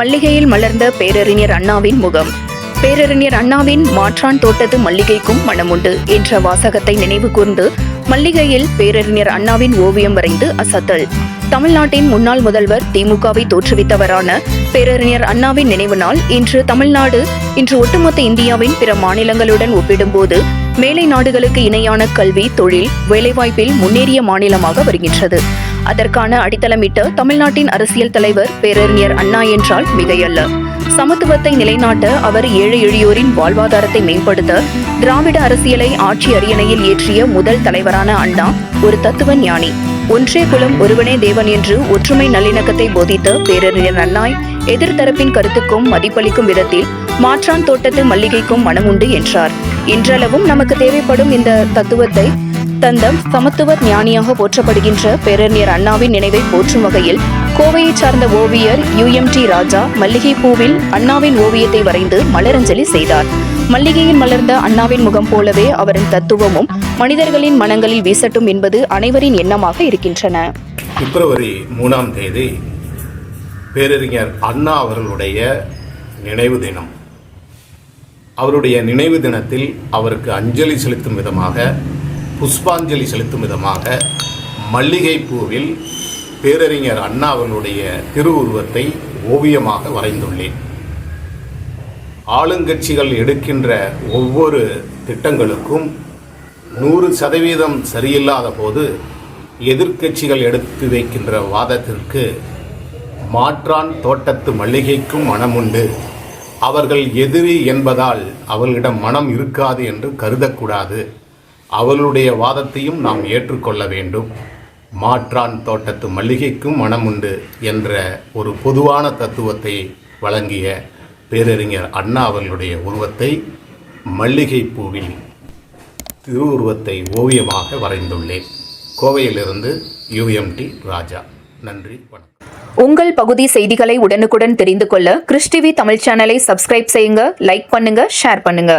மல்லிகையில் மலர்ந்த பேரறிஞர் அண்ணாவின் முகம். பேரறிஞர் அண்ணாவின் மாற்றான் தோட்டத்து மல்லிகைக்கும் மனமுண்டு என்ற வாசகத்தை நினைவு கூர்ந்து மல்லிகையில் பேரறிஞர் அண்ணாவின் ஓவியம் வரைந்து அசத்தல். தமிழ்நாட்டின் முன்னாள் முதல்வர் திமுகவை தோற்றுவித்தவரான பேரறிஞர் அண்ணாவின் நினைவு நாள் இன்று தமிழ்நாடு இன்று ஒட்டுமொத்த இந்தியாவின் பிற மாநிலங்களுடன் ஒப்பிடும்போது மேலை நாடுகளுக்கு இணையான கல்வி தொழில் வேலைவாய்ப்பில் முன்னேறிய மாநிலமாக வருகின்றது. அதற்கான அடித்தளமிட்ட தமிழ்நாட்டின் அரசியல் தலைவர் பேரறிஞர் அண்ணா என்றால் மிகையல்ல. சமத்துவத்தை நிலைநாட்ட அவர் ஏழை எளியோரின் வாழ்வாதாரத்தை மேம்படுத்த திராவிட அரசியலை ஆட்சி அரியணையில் ஏற்றிய முதல் தலைவரான அண்ணா ஒரு தத்துவ ஞானி. ஒன்றே குலம் ஒருவனே தேவன் என்று ஒற்றுமை நல்லிணக்கத்தை போதித்த பேரறிஞர் அண்ணாய் எதிர்த்தரப்பின் கருத்துக்கும் மதிப்பளிக்கும் விதத்தில் மாற்றான் தோட்டத்து மல்லிகைக்கும் மனமுண்டு என்றார். இன்றளவும் நமக்கு தேவைப்படும் இந்த தத்துவத்தை தந்தம் சமத்துவ ஞானியாக போற்றப்படுகின்ற பேரறிஞர் அண்ணாவின் நினைவை போற்றும் வகையில் கோவையைச் சார்ந்த ஓவியர் யுஎம்டி ராஜா மல்லிகை பூவில் அண்ணாவின் ஓவியத்தை வரைந்து மலரஞ்சலி செய்தார். மல்லிகையில் மலர்ந்த அண்ணாவின் முகம் போலவே அவரின் தத்துவமும் மனிதர்களின் மனங்களில் வீசட்டும் என்பது அனைவரின் எண்ணமாக இருக்கின்றன. பிப்ரவரி மூணாம் தேதி பேரறிஞர் அண்ணா அவர்களுடைய நினைவு தினம். அவருடைய நினைவு தினத்தில் அவருக்கு அஞ்சலி செலுத்தும் விதமாக புஷ்பாஞ்சலி செலுத்தும் விதமாக மல்லிகை பூவில் பேரறிஞர் அண்ணா அவர்களுடைய திருவுருவத்தை ஓவியமாக வரைந்துள்ளேன். ஆளுங்கட்சிகள் எடுக்கின்ற ஒவ்வொரு திட்டங்களுக்கும் நூறு சதவீதம் சரியில்லாத போது எதிர்க்கட்சிகள் எடுத்து வைக்கின்ற வாதத்திற்கு மாற்றான் தோட்டத்து மல்லிகைக்கும் மனமுண்டு அவர்கள் எதிரி என்பதால் அவர்களிடம் மனம் இருக்காது என்று கருதக்கூடாது. அவளுடைய வாதத்தையும் நாம் ஏற்றுக்கொள்ள வேண்டும். மாற்றான் தோட்டத்து மல்லிகைக்கும் மனமுண்டு என்ற ஒரு பொதுவான தத்துவத்தை வழங்கிய பேரறிஞர் அண்ணா அவர்களுடைய உருவத்தை மல்லிகை பூவில் திருவுருவத்தை ஓவியமாக வரைந்துள்ளேன். கோவையிலிருந்து யுஎம்டி ராஜா. நன்றி வணக்கம். உங்கள் பகுதி செய்திகளை உடனுக்குடன் தெரிந்து கொள்ள கிறிஸ்டிவி தமிழ் சேனலை சப்ஸ்கிரைப் செய்யுங்க லைக் பண்ணுங்க ஷேர் பண்ணுங்க.